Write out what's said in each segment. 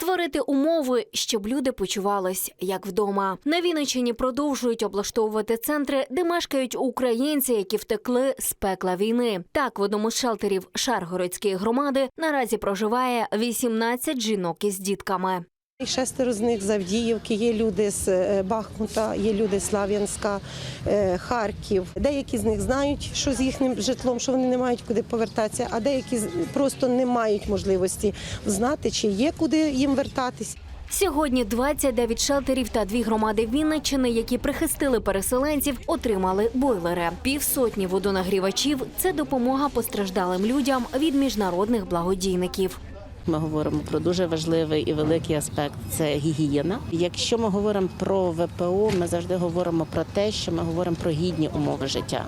створити умови, щоб люди почувались як вдома. На Вінниччині продовжують облаштовувати центри, де мешкають українці, які втекли з пекла війни. Так, в одному з шелтерів Шаргородської громади наразі проживає 18 жінок із дітками. Шестеро з них з Авдіївки, є люди з е, Бахмута, є люди з Слав'янська, е, Харків. Деякі з них знають, що з їхнім житлом, що вони не мають куди повертатися, а деякі просто не мають можливості знати, чи є куди їм вертатись. Сьогодні 29 шелтерів та дві громади Вінниччини, які прихистили переселенців, отримали бойлери. Півсотні водонагрівачів це допомога постраждалим людям від міжнародних благодійників. Ми говоримо про дуже важливий і великий аспект це гігієна. Якщо ми говоримо про ВПО, ми завжди говоримо про те, що ми говоримо про гідні умови життя.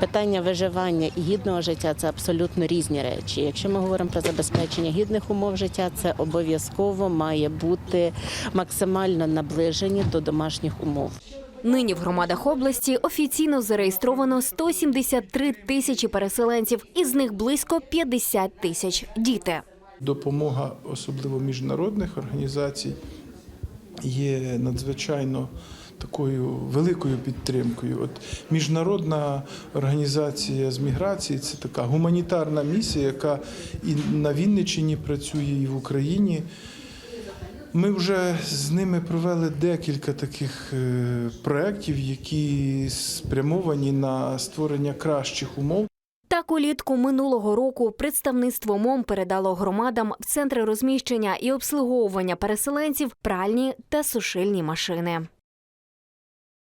Питання виживання і гідного життя це абсолютно різні речі. Якщо ми говоримо про забезпечення гідних умов життя, це обов'язково має бути максимально наближені до домашніх умов. Нині в громадах області офіційно зареєстровано 173 тисячі переселенців, із них близько 50 тисяч діти. Допомога, особливо міжнародних організацій, є надзвичайно такою великою підтримкою. От міжнародна організація з міграції це така гуманітарна місія, яка і на Вінниччині працює, і в Україні. Ми вже з ними провели декілька таких е, проєктів, які спрямовані на створення кращих умов Так улітку минулого року представництво МОМ передало громадам в центри розміщення і обслуговування переселенців пральні та сушильні машини.